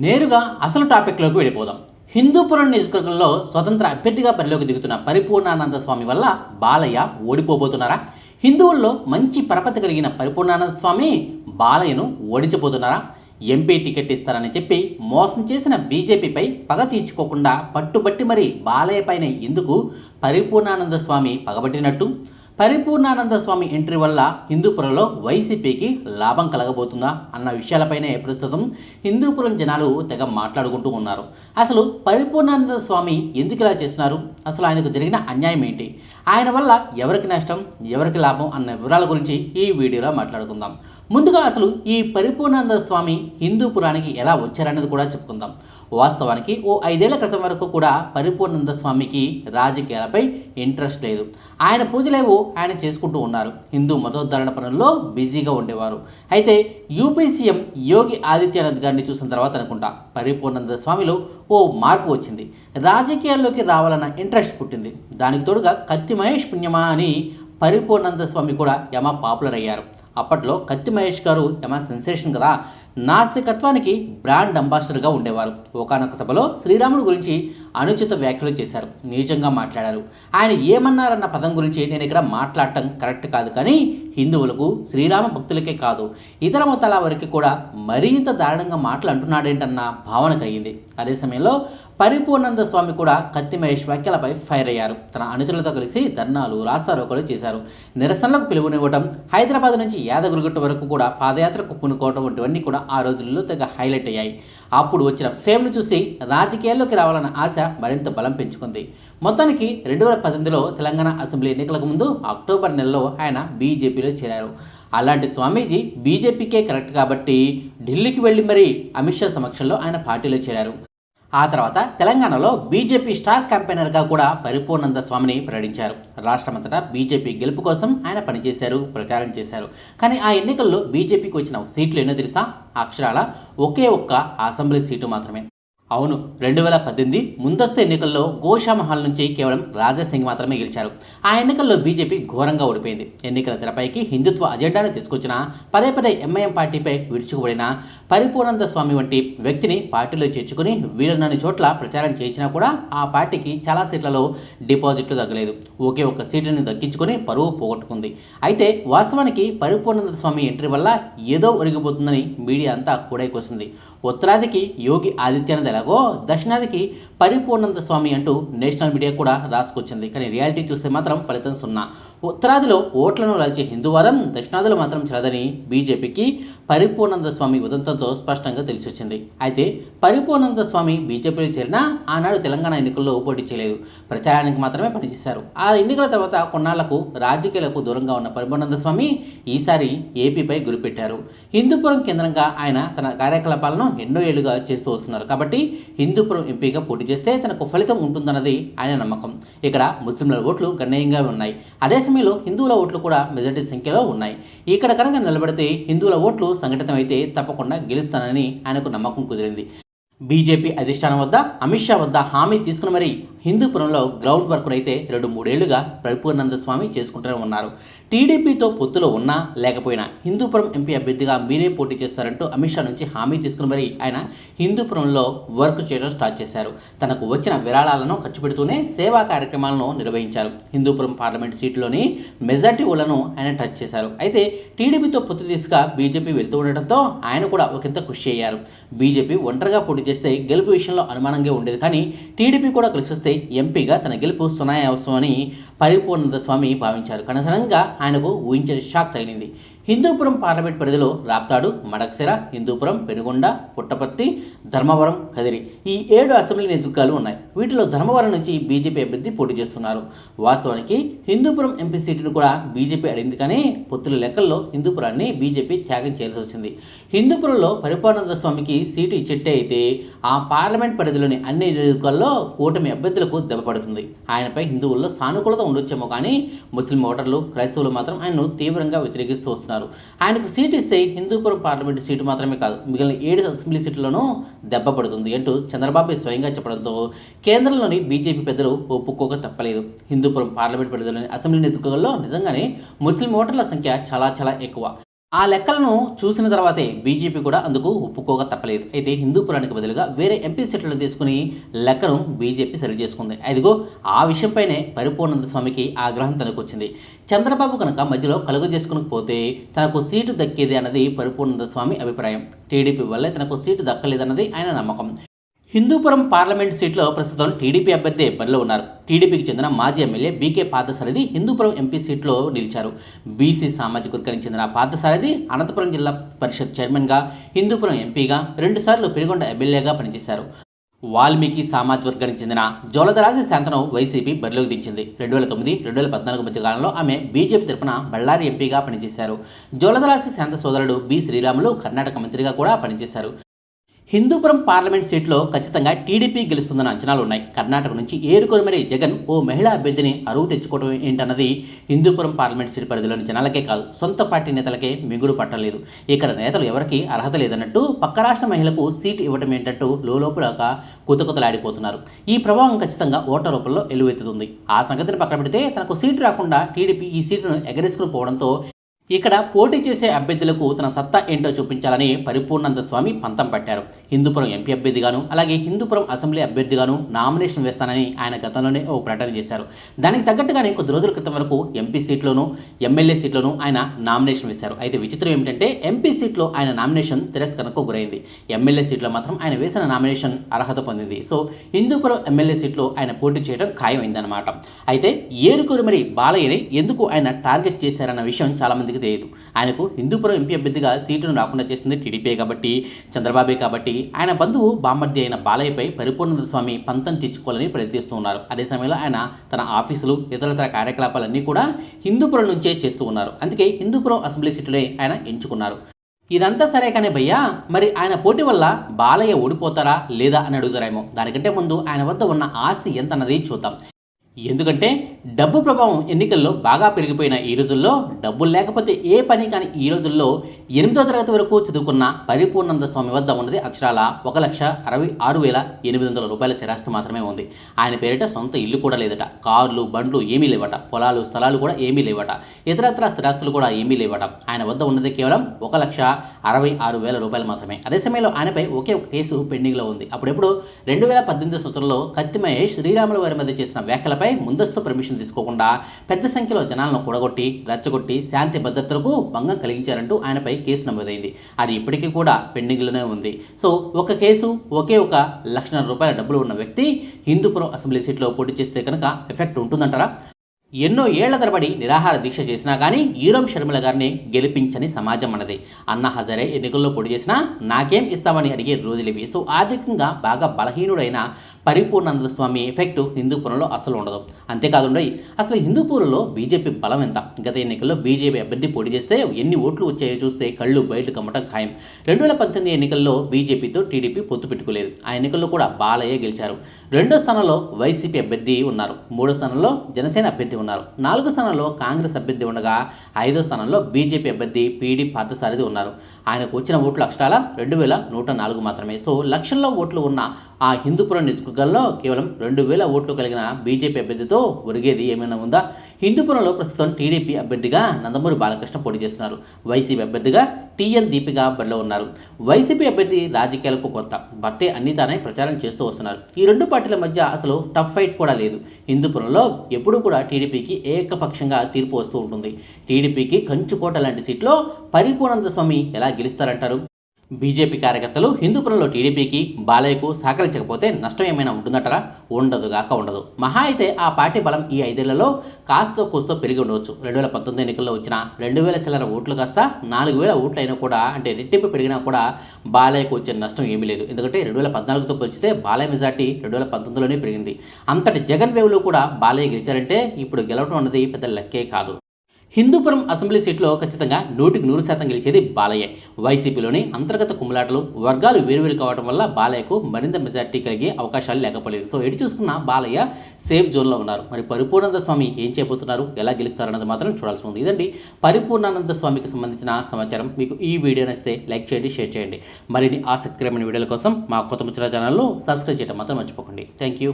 నేరుగా అసలు టాపిక్లోకి వెళ్ళిపోదాం. హిందూపురం నియోజకవర్గంలో స్వతంత్ర అభ్యర్థిగా బరిలోకి దిగుతున్న పరిపూర్ణానంద స్వామి వల్ల బాలయ్య ఓడిపోబోతున్నారా? హిందువుల్లో మంచి పరపతి కలిగిన పరిపూర్ణానంద స్వామి బాలయ్యను ఓడించబోతున్నారా? ఎంపీ టికెట్ ఇస్తారని చెప్పి మోసం చేసిన బీజేపీపై పగ తీర్చుకోకుండా పట్టుబట్టి మరి బాలయ్య పైన ఎందుకు పరిపూర్ణానంద స్వామి పగబట్టినట్టు? పరిపూర్ణానంద స్వామి ఎంట్రీ వల్ల హిందూపురంలో వైసీపీకి లాభం కలగబోతుందా అన్న విషయాలపైనే ప్రస్తుతం హిందూపురం జనాలు తెగ మాట్లాడుకుంటూ ఉన్నారు. అసలు పరిపూర్ణానంద స్వామి ఎందుకు ఇలా చేస్తున్నారు? అసలు ఆయనకు జరిగిన అన్యాయం ఏంటి? ఆయన వల్ల ఎవరికి నష్టం ఎవరికి లాభం అన్న వివరాల గురించి ఈ వీడియోలో మాట్లాడుకుందాం. ముందుగా అసలు ఈ పరిపూర్ణానంద స్వామి హిందూపురానికి ఎలా వచ్చారనేది కూడా చెప్పుకుందాం. వాస్తవానికి ఓ ఐదేళ్ళ క్రితం వరకు కూడా పరిపూర్ణానంద స్వామికి రాజకీయాలపై ఇంట్రెస్ట్ లేదు. ఆయన పూజలేవో ఆయన చేసుకుంటూ ఉన్నారు. హిందూ మతోద్ధరణ పనుల్లో బిజీగా ఉండేవారు. అయితే యూపీ సీఎం యోగి ఆదిత్యనాథ్ గారిని చూసిన తర్వాత అనుకుంటా పరిపూర్ణానంద స్వామిలో ఓ మార్పు వచ్చింది. రాజకీయాల్లోకి రావాలన్న ఇంట్రెస్ట్ పుట్టింది. దానికి తోడుగా కత్తి మహేష్ పుణ్యమా అని పరిపూర్ణానంద స్వామి కూడా యమ పాపులర్ అయ్యారు అప్పట్లో కత్తి మహేష్ గారు యమ సెన్సేషన్ కదా నాస్తికత్వానికి బ్రాండ్ అంబాసిడర్గా ఉండేవారు. ఒకనొక సభలో శ్రీరాముడు గురించి అనుచిత వ్యాఖ్యలు చేశారు. నీచంగా మాట్లాడారు. ఆయన ఏమన్నారన్న పదం గురించి నేను ఇక్కడ మాట్లాడటం కరెక్ట్ కాదు కానీ హిందువులకు శ్రీరామ భక్తులకే కాదు. ఇతర మతాల వారికి కూడా మరింత దారుణంగా మాటలు అంటున్నాడేంటన్న భావన కలిగింది. అదే సమయంలో పరిపూర్ణానంద స్వామి కూడా కత్తి మహేష్ వ్యాఖ్యలపై ఫైర్ అయ్యారు. తన అనుచరులతో కలిసి ధర్నాలు రాస్తారోకలు చేశారు. నిరసనలకు పిలుపునివ్వడం హైదరాబాద్ నుంచి యాదగిరిగుట్ట వరకు కూడా పాదయాత్రకు పూనుకోవడం వంటివన్నీ కూడా ఆ రోజుల్లో తెగ హైలైట్ అయ్యాయి. అప్పుడు వచ్చిన ఫేమ్ను చూసి రాజకీయాల్లోకి రావాలన్న ఆశ మరింత బలం పెంచుకుంది. మొత్తానికి రెండు వేల పద్దెనిమిదిలో తెలంగాణ అసెంబ్లీ ఎన్నికలకు ముందు అక్టోబర్ నెలలో ఆయన బీజేపీలో చేరారు. అలాంటి స్వామీజీ బీజేపీకే కరెక్ట్ కాబట్టి ఢిల్లీకి వెళ్ళి మరీ అమిత్ షా సమక్షంలో ఆయన పార్టీలో చేరారు. ఆ తర్వాత తెలంగాణలో బీజేపీ స్టార్ క్యాంపెయినర్గా కూడా పరిపూర్ణంద స్వామిని ప్రకటించారు. రాష్ట్రమంతటా బీజేపీ గెలుపు కోసం ఆయన పనిచేశారు ప్రచారం చేశారు. కానీ ఆ ఎన్నికల్లో బీజేపీకి వచ్చిన సీట్లు ఎన్నో తెలుసా? అక్షరాల ఒకే ఒక్క అసెంబ్లీ సీటు మాత్రమే. అవును రెండు వేల పద్దెనిమిది ముందస్తు ఎన్నికల్లో గోషామహల్ నుంచి కేవలం రాజాసింగ్ మాత్రమే గెలిచారు. ఆ ఎన్నికల్లో బీజేపీ ఘోరంగా ఓడిపోయింది. ఎన్నికల తెరపైకి హిందుత్వ అజెండాను తీసుకొచ్చిన పదే పదే ఎంఐఎం పార్టీపై విడుచుకుపడిన పరిపూర్ణంద స్వామి వంటి వ్యక్తిని పార్టీలో చేర్చుకుని వీలన్నన్ని చోట్ల ప్రచారం చేయించినా కూడా ఆ పార్టీకి చాలా సీట్లలో డిపాజిట్లు తగ్గలేదు. ఒకే ఒక్క సీటుని దక్కించుకొని పరువు పోగొట్టుకుంది. అయితే వాస్తవానికి పరిపూర్ణంద స్వామి ఎంట్రీ వల్ల ఏదో ఒరిగిపోతుందని మీడియా అంతా కూడైకొస్తుంది ఉత్తరాదికి యోగి ఆదిత్యనాథ్ ఎలాగో దక్షిణాదికి పరిపూర్ణంద స్వామి అంటూ నేషనల్ మీడియా కూడా రాసుకొచ్చింది. కానీ రియాలిటీ చూస్తే మాత్రం ఫలితం సున్నా. ఉత్తరాదిలో ఓట్లను లాల్చే హిందూవాదం దక్షిణాదిలో మాత్రం చెలదని బీజేపీకి పరిపూర్ణానంద స్వామి ఉదంతంతో స్పష్టంగా తెలిసొచ్చింది. అయితే పరిపూర్ణానంద స్వామి బీజేపీలో చేరినా ఆనాడు తెలంగాణ ఎన్నికల్లో పోటీ చేయలేదు. ప్రచారానికి మాత్రమే పనిచేశారు. ఆ ఎన్నికల తర్వాత కొన్నాళ్ళకు రాజకీయాలకు దూరంగా ఉన్న పరిపూర్ణానంద స్వామి ఈసారి ఏపీపై గురిపెట్టారు. హిందూపురం కేంద్రంగా ఆయన తన కార్యకలాపాలను ఎన్నో ఏళ్ళుగా చేస్తూ వస్తున్నారు. కాబట్టి హిందూపురం ఎంపీగా పోటీ చేస్తే తనకు ఫలితం ఉంటుందన్నది ఆయన నమ్మకం. ఇక్కడ ముస్లింల ఓట్లు గణనీయంగా ఉన్నాయి. అదే సమయంలో హిందువుల ఓట్లు కూడా మెజార్టీ సంఖ్యలో ఉన్నాయి. ఇక్కడ కనుక నిలబడితే హిందువుల ఓట్లు సంఘటితమైతే తప్పకుండా గెలుస్తానని ఆయనకు నమ్మకం కుదిరింది. బీజేపీ అధిష్టానం వద్ద అమిత్ షా వద్ద హామీ తీసుకుని మరీ హిందూపురంలో గ్రౌండ్ వర్క్ను అయితే రెండు మూడేళ్ళుగా పరిపూర్ణానంద స్వామి చేసుకుంటూనే ఉన్నారు. టీడీపీతో పొత్తులో ఉన్నా లేకపోయినా హిందూపురం ఎంపీ అభ్యర్థిగా మీరే పోటీ చేస్తారంటూ అమిత్ షా నుంచి హామీ తీసుకుని మరి ఆయన హిందూపురంలో వర్క్ చేయడం స్టార్ట్ చేశారు. తనకు వచ్చిన విరాళాలను ఖర్చు పెడుతూనే సేవా కార్యక్రమాలను నిర్వహించారు. హిందూపురం పార్లమెంట్ సీటులోని మెజార్టీ ఓళ్ళను ఆయన టచ్ చేశారు. అయితే టీడీపీతో పొత్తు తీసుక బీజేపీ వెళ్తూ ఉండటంతో ఆయన కూడా ఒకంత కృషి అయ్యారు. బీజేపీ ఒంటరిగా పోటీ చేస్తే గెలుపు విషయంలో అనుమానంగా ఉండేది కానీ టీడీపీ కూడా కలిసి వస్తే ఎంపీగా తన గెలుపు సునాయాసమని పరిపూర్ణత స్వామి భావించారు. కనసనంగా ఆయనకు ఊహించని షాక్ తగిలింది. హిందూపురం పార్లమెంట్ పరిధిలో రాప్తాడు మడక్సిర హిందూపురం పెనుగొండ పుట్టపర్తి ధర్మవరం కదిరి. ఈ ఏడు అసెంబ్లీ నియోజకవర్గాలు ఉన్నాయి. వీటిలో ధర్మవరం నుంచి బీజేపీ అభ్యర్థి పోటీ చేస్తున్నారు. వాస్తవానికి హిందూపురం ఎంపీ సీటును కూడా బీజేపీ అడిగింది కానీ పొత్తుల లెక్కల్లో హిందూపురాన్ని బీజేపీ త్యాగం చేయాల్సి వచ్చింది. హిందూపురంలో పరిపూర్ణానంద స్వామికి సీటు ఇచ్చేట్టే అయితే ఆ పార్లమెంట్ పరిధిలోని అన్ని నియోజకవర్గాల్లో కూటమి అభ్యర్థులకు దెబ్బపడుతుంది ఆయనపై హిందువుల్లో సానుకూలత ఉండొచ్చేమో కానీ ముస్లిం ఓటర్లు క్రైస్తవులు మాత్రం ఆయన్ను తీవ్రంగా వ్యతిరేకిస్తూ వస్తున్నారు. ఆయనకు సీట్ ఇస్తే హిందూపురం పార్లమెంటు సీటు మాత్రమే కాదు మిగిలిన ఏడు అసెంబ్లీ సీట్లను దెబ్బ పడుతుంది అంటూ చంద్రబాబు స్వయంగా చెప్పడంతో కేంద్రంలోని బీజేపీ పెద్దలు ఒప్పుకోక తప్పలేదు. హిందూపురం పార్లమెంట్ పరిధిలోని అసెంబ్లీ నియోజకవర్గాల్లో నిజంగానే ముస్లిం ఓటర్ల సంఖ్య చాలా చాలా ఎక్కువ. ఆ లెక్కలను చూసిన తర్వాతే బీజేపీ కూడా అందుకు ఒప్పుకోక తప్పలేదు. అయితే హిందూపురానికి బదులుగా వేరే ఎంపీ సీట్లను తీసుకుని లెక్కను బీజేపీ సరి చేసుకుంది. అదిగో ఆ విషయంపైనే పరిపూర్ణానంద స్వామికి ఆగ్రహం తనకు వచ్చింది చంద్రబాబు కనుక మధ్యలో కలుగు చేసుకునకపోతే తనకు సీటు దక్కేది అన్నది పరిపూర్ణానంద స్వామి అభిప్రాయం. టీడీపీ వల్లే తనకు సీటు దక్కలేదన్నది ఆయన నమ్మకం. హిందూపురం పార్లమెంట్ సీట్లో ప్రస్తుతం టీడీపీ అభ్యర్థి బరిలో ఉన్నారు. టీడీపీకి చెందిన మాజీ MLA BK Parthasarathi Hindupuram MP సీట్లో నిలిచారు. బీసీ సామాజిక వర్గానికి చెందిన పార్థసారథి అనంతపురం జిల్లా పరిషత్ చైర్మన్గా హిందూపురం ఎంపీగా రెండుసార్లు పెనుగొండ ఎమ్మెల్యేగా పనిచేశారు. వాల్మీకి సామాజిక వర్గానికి చెందిన జోలదరాజి శాంతను వైసీపీ బరిలోకి దించింది. రెండు వేల తొమ్మిది రెండు వేల పద్నాలుగు మధ్య కాలంలో ఆమె బీజేపీ తరఫున బళ్ళారి ఎంపీగా పనిచేశారు. జోలదరాజి శాంత సోదరుడు బి శ్రీరాములు కర్ణాటక మంత్రిగా కూడా పనిచేశారు. హిందూపురం పార్లమెంట్ సీట్లో ఖచ్చితంగా టీడీపీ గెలుస్తుందన్న అంచనాలు ఉన్నాయి. కర్ణాటక నుంచి ఏరుకొని మరి జగన్ ఓ మహిళా అభ్యర్థిని అరువు తెచ్చుకోవడం ఏంటన్నది హిందూపురం పార్లమెంట్ సీట్ పరిధిలోని జనాలకే కాదు సొంత పార్టీ నేతలకే మిగుడు పట్టలేదు. ఇక్కడ నేతలు ఎవరికి అర్హత లేదన్నట్టు పక్క రాష్ట్ర మహిళకు సీటు ఇవ్వడం ఏంటంటూ లోపల కుతకుతలాడిపోతున్నారు. ఈ ప్రభావం ఖచ్చితంగా ఓటర్ రూపంలో ఎలువెత్తుతుంది. ఆ సంగతిని పక్కన పెడితే తనకు సీటు రాకుండా టీడీపీ ఈ సీటును ఎగరేసుకుని పోవడంతో ఇక్కడ పోటీ చేసే అభ్యర్థులకు తన సత్తా ఏంటో చూపించాలని పరిపూర్ణానంద స్వామి పంతం పట్టారు. హిందూపురం ఎంపీ అభ్యర్థిగాను అలాగే హిందూపురం అసెంబ్లీ అభ్యర్థిగాను నామినేషన్ వేస్తానని ఆయన గతంలోనే ఓ ప్రకటన చేశారు. దానికి తగ్గట్టుగానే కొద్ది రోజుల క్రితం వరకు ఎంపీ సీట్లోనూ ఎమ్మెల్యే సీట్లోనూ ఆయన నామినేషన్ వేశారు. అయితే విచిత్రం ఏమిటంటే ఎంపీ సీట్లో ఆయన నామినేషన్ తిరస్కరణకు గురైంది. ఎమ్మెల్యే సీట్లో మాత్రం ఆయన వేసిన నామినేషన్ అర్హత పొందింది. సో హిందూపురం ఎమ్మెల్యే సీట్లో ఆయన పోటీ చేయడం ఖాయమైందనమాట అయితే ఏరుకూరు మరి బాలయ్యని ఎందుకు ఆయన టార్గెట్ చేశారన్న విషయం చాలామందికి లేదు. ఆయనకు హిందూపురం ఎంపీ అభ్యర్థిగా సీటును రాకుండా చేసింది టీడీపీ కాబట్టి చంద్రబాబే కాబట్టి. ఆయన బంధువు బామ్మర్ది అయిన బాలయ్యపై పరిపూర్ణ స్వామి పంతం తెచ్చుకోవాలని ప్రయత్నిస్తూ ఉన్నారు. అదే సమయంలో ఆయన తన ఆఫీసులు ఇతరతర కార్యకలాపాలన్నీ కూడా హిందూపురం నుంచే చేస్తూ ఉన్నారు. అందుకే హిందూపురం అసెంబ్లీ సీటునే ఆయన ఎంచుకున్నారు. ఇదంతా సరే కానీ భయ్యా మరి ఆయన పోటీ వల్ల బాలయ్య ఓడిపోతారా లేదా అని అడుగుతారేమో. దానికంటే ముందు ఆయన వద్ద ఉన్న ఆస్తి ఎంత అన్నది చూద్దాం. ఎందుకంటే డబ్బు ప్రభావం ఎన్నికల్లో బాగా పెరిగిపోయిన ఈ రోజుల్లో డబ్బులు లేకపోతే ఏ పని కానీ ఈ రోజుల్లో ఎనిమిదో తరగతి వరకు చదువుకున్న పరిపూర్ణానంద స్వామి వద్ద ఉన్నది అక్షరాల ఒక లక్ష అరవై ఆరు వేల ఎనిమిది వందల రూపాయల చిరాస్తి మాత్రమే ఉంది. ఆయన పేరిట సొంత ఇల్లు కూడా లేదట. కార్లు బండ్లు ఏమీ లేవట. పొలాలు స్థలాలు కూడా ఏమీ లేవట. ఇతరత్ర స్థిరాస్తులు కూడా ఏమీ లేవట. ఆయన వద్ద ఉన్నది కేవలం ఒక లక్ష అరవై ఆరు వేల రూపాయలు మాత్రమే. అదే సమయంలో ఆయనపై ఒకే ఒక కేసు పెండింగ్లో ఉంది. అప్పుడెప్పుడు రెండు వేల పద్దెనిమిది సంవత్సరంలో కత్తి మహేష్ శ్రీరాముల వారి మధ్య చేసిన వ్యాఖ్యలపై ముందస్తు పర్మిషన్ తీసుకోకుండా పెద్ద సంఖ్యలో జనాలను కూడగొట్టి రెచ్చగొట్టి శాంతి భద్రతలకు భంగం కలిగించారంటూ ఆయనపై కేసు నమోదైంది. అది ఇప్పటికీ కూడా పెండింగ్లోనే ఉంది. సో ఒక కేసు ఒకే ఒక లక్షన్నర రూపాయల డబ్బులు ఉన్న వ్యక్తి హిందూపురం అసెంబ్లీ సీట్లో పోటీ చేస్తే కనుక ఎఫెక్ట్ ఉంటుందంటారా? ఎన్నో ఏళ్ళ తరబడి నిరాహార దీక్ష చేసినా కానీ ఈరం షర్మిల గారిని గెలిపించని సమాజం అన్నది. అన్న హజరే ఎన్నికల్లో పొడి చేసినా నాకేం ఇస్తామని అడిగే రోజులు ఇవి సో ఆర్థికంగా బాగా బలహీనుడైన పరిపూర్ణానంద స్వామి ఎఫెక్ట్ హిందూపురంలో అసలు ఉండదు. అంతేకాదు అసలు హిందూపూర్లో బీజేపీ బలం ఎంత? గత ఎన్నికల్లో బీజేపీ అభ్యర్థి పోటీ చేస్తే ఎన్ని ఓట్లు వచ్చాయో చూస్తే కళ్ళు బయటకు కమ్మటం ఖాయం. రెండు వేల పంతొమ్మిది ఎన్నికల్లో బీజేపీతో టీడీపీ పొత్తు పెట్టుకోలేదు. ఆ ఎన్నికల్లో కూడా బాలయ్య గెలిచారు. రెండో స్థానంలో వైసీపీ అభ్యర్థి ఉన్నారు. మూడో స్థానంలో జనసేన అభ్యర్థి ఉన్నారు. నాలుగో స్థానంలో కాంగ్రెస్ అభ్యర్థి ఉండగా ఐదో స్థానంలో బీజేపీ అభ్యర్థి పీడీ పార్థసారథి ఉన్నారు. ఆయనకు వచ్చిన ఓట్లు అక్షరాల రెండు వేల నూట నాలుగు మాత్రమే. సో లక్షల్లో ఓట్లు ఉన్న ఆ హిందూపురం నియోజకవర్గాల్లో కేవలం రెండు వేల ఓట్లు కలిగిన బీజేపీ అభ్యర్థితో ఒరిగేది ఏమైనా ఉందా? హిందూపురంలో ప్రస్తుతం టీడీపీ అభ్యర్థిగా నందమూరి బాలకృష్ణ పోటీ చేస్తున్నారు. వైసీపీ అభ్యర్థిగా టీఎన్ దీపిక బరిలో ఉన్నారు. వైసీపీ అభ్యర్థి రాజకీయాలకు కొత్త. భర్తే అన్ని తానే ప్రచారం చేస్తూ వస్తున్నారు. ఈ రెండు పార్టీల మధ్య అసలు టఫ్ ఫైట్ కూడా లేదు. హిందూపురంలో ఎప్పుడూ కూడా టీడీపీకి ఏకపక్షంగా తీర్పు వస్తూ ఉంటుంది. టీడీపీకి కంచుకోట లాంటి సీట్లో పరిపూర్ణానంద స్వామి ఎలా గెలుస్తారంటారు. బీజేపీ కార్యకర్తలు హిందూపురంలో టీడీపీకి బాలయ్యకు సహకరించకపోతే నష్టం ఏమైనా ఉంటుందంటారా? ఉండదు గాక ఉండదు. మహా అయితే ఆ పార్టీ బలం ఈ ఐదేళ్ళలో కాస్తో కూస్తో పెరిగి ఉండవచ్చు. రెండు వేల పంతొమ్మిది ఎన్నికల్లో వచ్చిన రెండు వేల చిల్లర ఓట్లు కాస్త నాలుగు వేల ఓట్లు అయినా కూడా అంటే రెట్టింపు పెరిగినా కూడా బాలయ్యకు వచ్చే నష్టం ఏమీ లేదు. ఎందుకంటే రెండు వేల పద్నాలుగుతో పోల్చితే బాలయ్య మెజార్టీ రెండు వేల పంతొమ్మిదిలోనే పెరిగింది. అంతటి జగన్ వేవ్లో కూడా బాలయ్య గెలిచారంటే ఇప్పుడు గెలవడం అన్నది పెద్ద లెక్కే కాదు. హిందూపురం అసెంబ్లీ సీట్లో ఖచ్చితంగా నూటికి నూరు శాతం గెలిచేది బాలయ్య. వైసీపీలోని అంతర్గత కుమ్ములాటలు వర్గాలు వేరువేరు కావడం వల్ల బాలయ్యకు మరింత మెజార్టీ కలిగే అవకాశాలు లేకపోలేదు. సో ఎటు చూసుకున్న బాలయ్య సేఫ్ జోన్లో ఉన్నారు. మరి పరిపూర్ణానంద స్వామి ఏం చేయబోతున్నారు? ఎలా గెలుస్తారన్నది మాత్రం చూడాల్సి ఉంది. ఇదండి పరిపూర్ణానంద స్వామికి సంబంధించిన సమాచారం. మీకు ఈ వీడియో నచ్చితే లైక్ చేయండి షేర్ చేయండి. మరిన్ని ఆసక్తికరమైన వీడియోల కోసం మా కొత్త ముచ్చల ఛానల్లో సబ్స్క్రైబ్ చేయడం మాత్రం మర్చిపోకండి. Thank you.